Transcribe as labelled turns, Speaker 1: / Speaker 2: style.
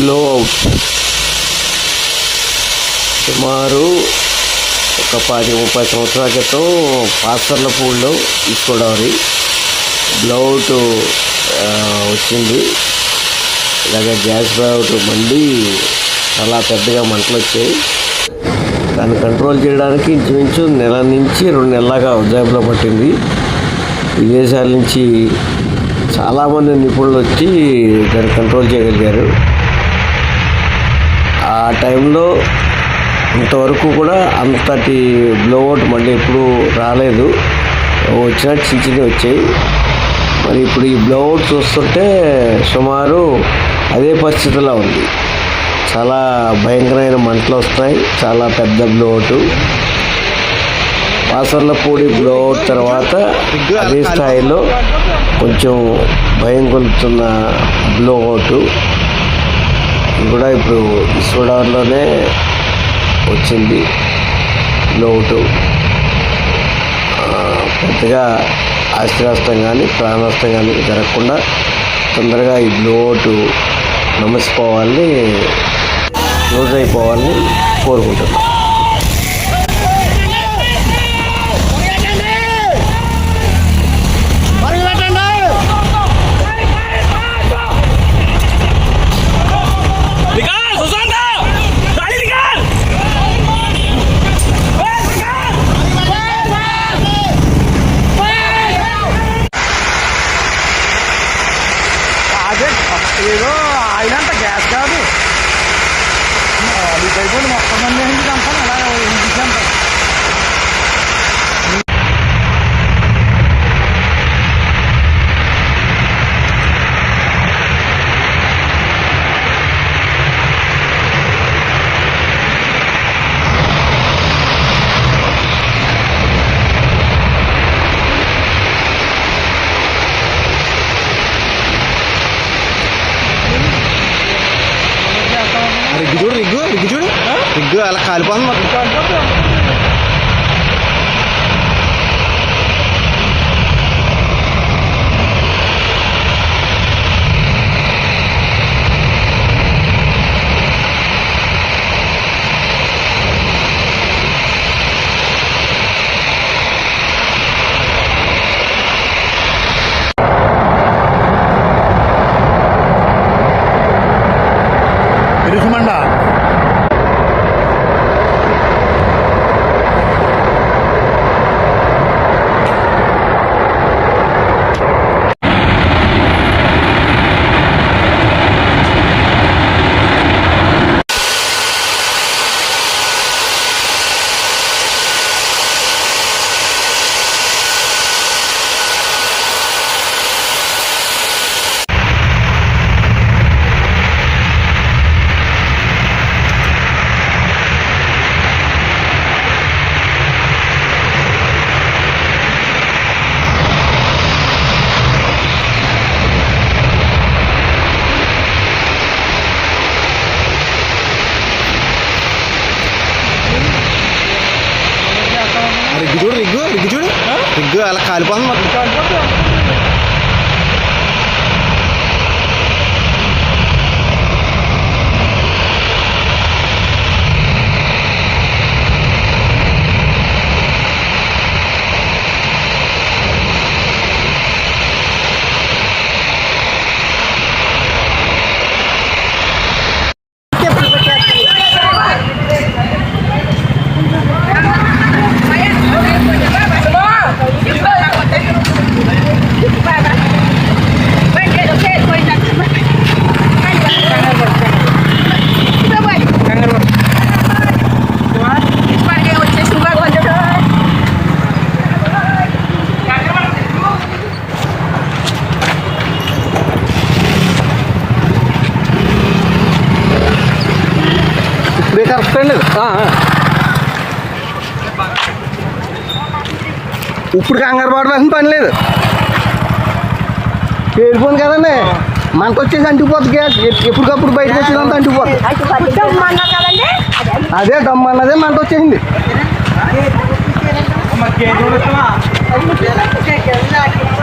Speaker 1: Blow out సుమారు ఒక పది ముప్పై సంవత్సరాల క్రితం పాస్టర్ల పూల్లో తీసుకోవడం బ్లౌట్ వచ్చింది. ఇలాగ గ్యాస్ బ్లౌట్ మండి చాలా పెద్దగా మంటలు వచ్చాయి. దాన్ని కంట్రోల్ చేయడానికి ఇంచుమించు నెల నుంచి రెండు నెలలుగా ఉజ్జాయింపులో పట్టింది. విదేశాల నుంచి చాలామంది నిపుణులు వచ్చి దాన్ని కంట్రోల్ చేయగలిగారు. ఆ టైంలో ఇంతవరకు కూడా అంతటి బ్లోఅవుట్ మళ్ళీ ఎప్పుడు రాలేదు. వచ్చిన చిన్న చిన్నవి వచ్చాయి. మరి ఇప్పుడు ఈ బ్లోఅవుట్ చూస్తుంటే సుమారు అదే పరిస్థితిలో ఉంది. చాలా భయంకరమైన మంటలు వస్తాయి. చాలా పెద్ద బ్లోఅవుట్ వాసర్ల పొడి బ్లోఅవుట్ తర్వాత అదే స్థాయిలో కొంచెం భయం కొలుపుతున్న బ్లోఅవుట్ కూడా ఇప్పుడు ఇస్వడార్లోనే వచ్చింది నోటు పెద్దగా ఆస్తి నష్టం కానీ ప్రాణ కానీ జరగకుండా తొందరగా ఈ నోటు నమసిపోవాలని యూజ్ అయిపోవాలని కోరుకుంటున్నాను
Speaker 2: రిగ్గు చూడు రిగ్గు రిగ్గు చూడు రిగ్గు అలా కాలిపోతుంది మొత్తం రిగ్గు చూడు రిగ్గు అలా కాలిపోతుంది మొత్తం ఇప్పుడే కంగారు పడవలసిన పని లేదు. పేరిపోయింది కదండి. మనకు వచ్చేసి అంటుకుపోతుంది గ్యాస్ ఎప్- ఎప్పటికప్పుడు బయటకు వచ్చేదంతా అంటుకుపోతుంది. అదే దమ్ము అన్నదే మంట వచ్చేసింది
Speaker 3: కేజీ